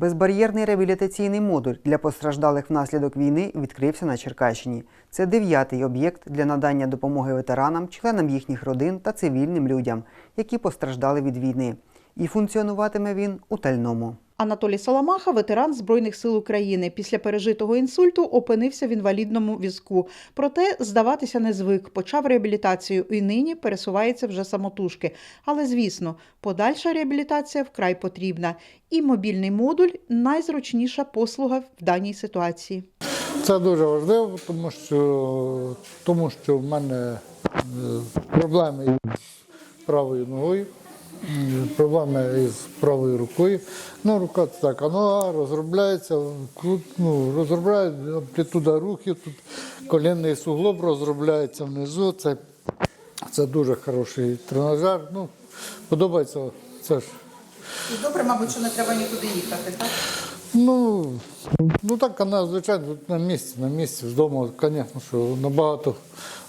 Безбар'єрний реабілітаційний модуль для постраждалих внаслідок війни відкрився на Черкащині. Це дев'ятий об'єкт для надання допомоги ветеранам, членам їхніх родин та цивільним людям, які постраждали від війни. І функціонуватиме він у Тальному. Анатолій Соломаха, ветеран Збройних сил України. Після пережитого інсульту опинився в інвалідному візку. Проте здаватися не звик, почав реабілітацію і нині пересувається вже самотужки. Але звісно, подальша реабілітація вкрай потрібна. І мобільний модуль найзручніша послуга в даній ситуації. Це дуже важливо, тому що, тому що в мене е, проблеми з правою ногою, проблеми із правою рукою. Ну, рука це а нога розробляється, ну, розробляє амплітуда рухів, тут колінний суглоб розробляється внизу. Це, це дуже хороший тренажер. Ну, подобається це ж. Добре, мабуть, що не треба нікуди їхати, так? Ну, ну так, вона, звичайно, на місці, на місці, з дому, звісно, що набагато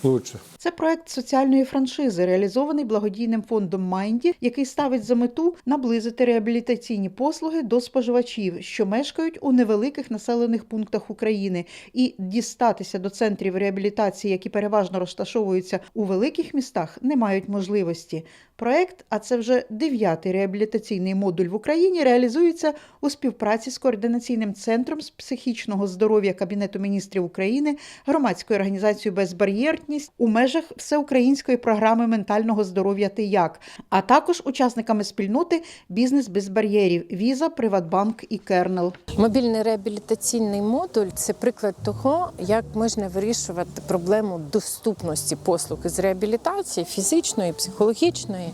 краще. Це проект соціальної франшизи, реалізований благодійним фондом Майнді, який ставить за мету наблизити реабілітаційні послуги до споживачів, що мешкають у невеликих населених пунктах України, і дістатися до центрів реабілітації, які переважно розташовуються у великих містах, не мають можливості. Проект, а це вже дев'ятий реабілітаційний модуль в Україні, реалізується у співпраці з координаційним центром з психічного здоров'я Кабінету міністрів України, громадською організацією Безбар'єрність у межах всеукраїнської програми ментального здоров'я «Ти як», а також учасниками спільноти Бізнес без бар'єрів Віза, Приватбанк і Кернел. Мобільний реабілітаційний модуль це приклад того, як можна вирішувати проблему доступності послуг з реабілітації фізичної, психологічної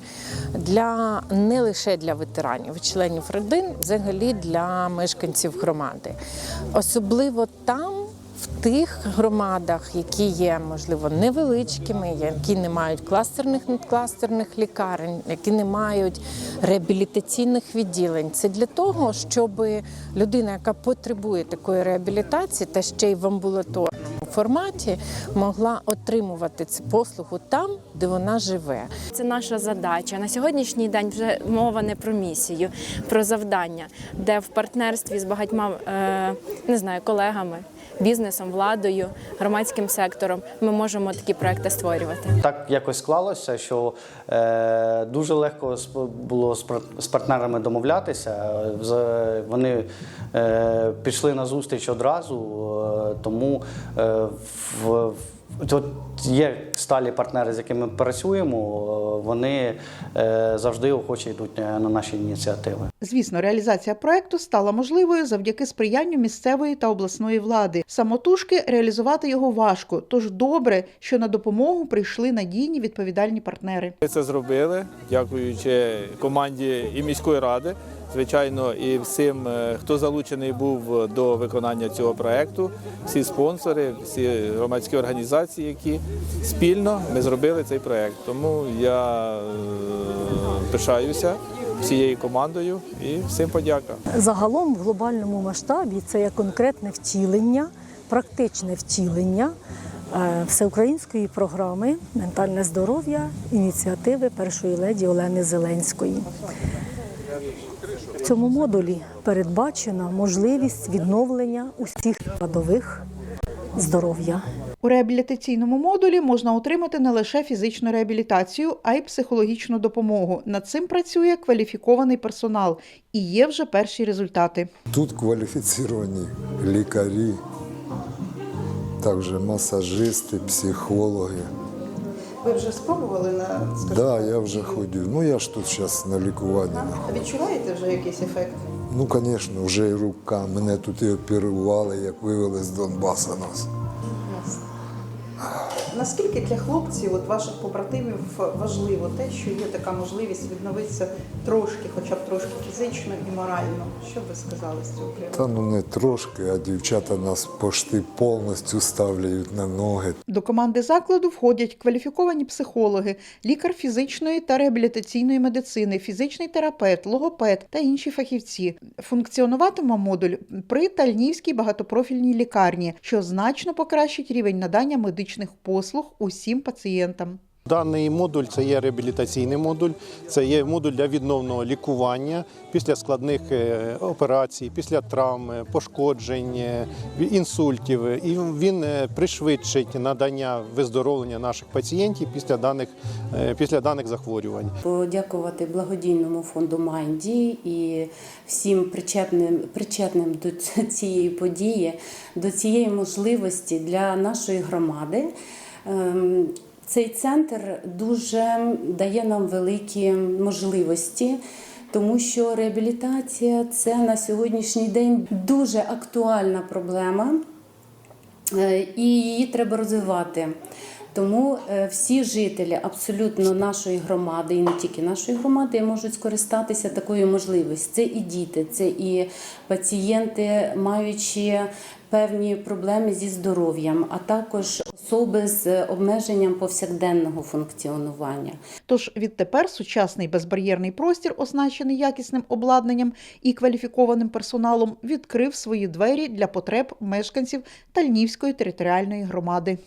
для не лише для ветеранів, членів родин, взагалі для мешканців громади. Особливо там. В тих громадах, які є можливо невеличкими, які не мають кластерних надкластерних лікарень, які не мають реабілітаційних відділень, це для того, щоб людина, яка потребує такої реабілітації, та ще й в амбулаторному форматі, могла отримувати цю послугу там, де вона живе. Це наша задача. На сьогоднішній день вже мова не про місію, про завдання, де в партнерстві з багатьма е, не знаю, колегами, бізнесом, владою, громадським сектором ми можемо такі проекти створювати. Так якось склалося, що е, дуже легко було з партнерами домовлятися. Вони е, пішли на зустріч одразу, е, тому е, в, От є сталі партнери, з якими ми працюємо, е, вони е, завжди охоче йдуть е, на наші ініціативи. Звісно, реалізація проекту стала можливою завдяки сприянню місцевої та обласної влади. Самотужки реалізувати його важко, тож добре, що на допомогу прийшли надійні відповідальні партнери. Ми це зробили, дякуючи команді і міської ради, звичайно, і всім, е, хто залучений був до виконання цього проекту, всі спонсори, всі громадські організації, які спільно ми зробили цей проект. Тому я е, пишаюся всією командою і всім подяка. Загалом в глобальному масштабі це є конкретне втілення, практичне втілення е, всеукраїнської програми Ментальне здоров'я ініціативи першої леді Олени Зеленської. В цьому модулі передбачена можливість відновлення усіх складових здоров'я. У реабілітаційному модулі можна отримати не лише фізичну реабілітацію, а й психологічну допомогу. Над цим працює кваліфікований персонал і є вже перші результати. Тут кваліфіціровані лікарі, також масажисти, психологи. Ви вже спробували на скажімо? да, я вже ходю. Ну я ж тут зараз на лікуванні. відчуваєте вже якийсь ефект? Ну, звісно, вже і рука. Мене тут і оперували, як вивели з Донбаса нас. Наскільки для хлопців, от ваших побратимів, важливо те, що є така можливість відновитися трошки, хоча б трошки фізично і морально? Що ви сказали з цього приводу? Та ну не трошки, а дівчата нас пошти повністю ставляють на ноги. До команди закладу входять кваліфіковані психологи, лікар фізичної та реабілітаційної медицини, фізичний терапевт, логопед та інші фахівці. Функціонуватиме модуль при Тальнівській багатопрофільній лікарні, що значно покращить рівень надання медичних послуг усім пацієнтам. Даний модуль це є реабілітаційний модуль, це є модуль для відновного лікування після складних е, операцій, після травм, е, пошкоджень, е, інсультів. І він пришвидшить надання виздоровлення наших пацієнтів після даних, після даних захворювань. подякувати благодійному фонду Майнді і всім причетним, причетним до цієї події, до цієї можливості для нашої громади. Ем, Цей центр дуже дає нам великі можливості. Тому що реабілітація це на сьогоднішній день дуже актуальна проблема, Е, і її треба розвивати. Тому е, всі жителі абсолютно нашої громади, і не тільки нашої громади, можуть скористатися такою можливістю. Це і діти, це і пацієнти, маючи певні проблеми зі здоров'ям, а також особи з обмеженням повсякденного функціонування. Тож відтепер сучасний безбар'єрний простір, оснащений якісним обладнанням і кваліфікованим персоналом, відкрив свої двері для потреб мешканців Тальнівської територіальної громади.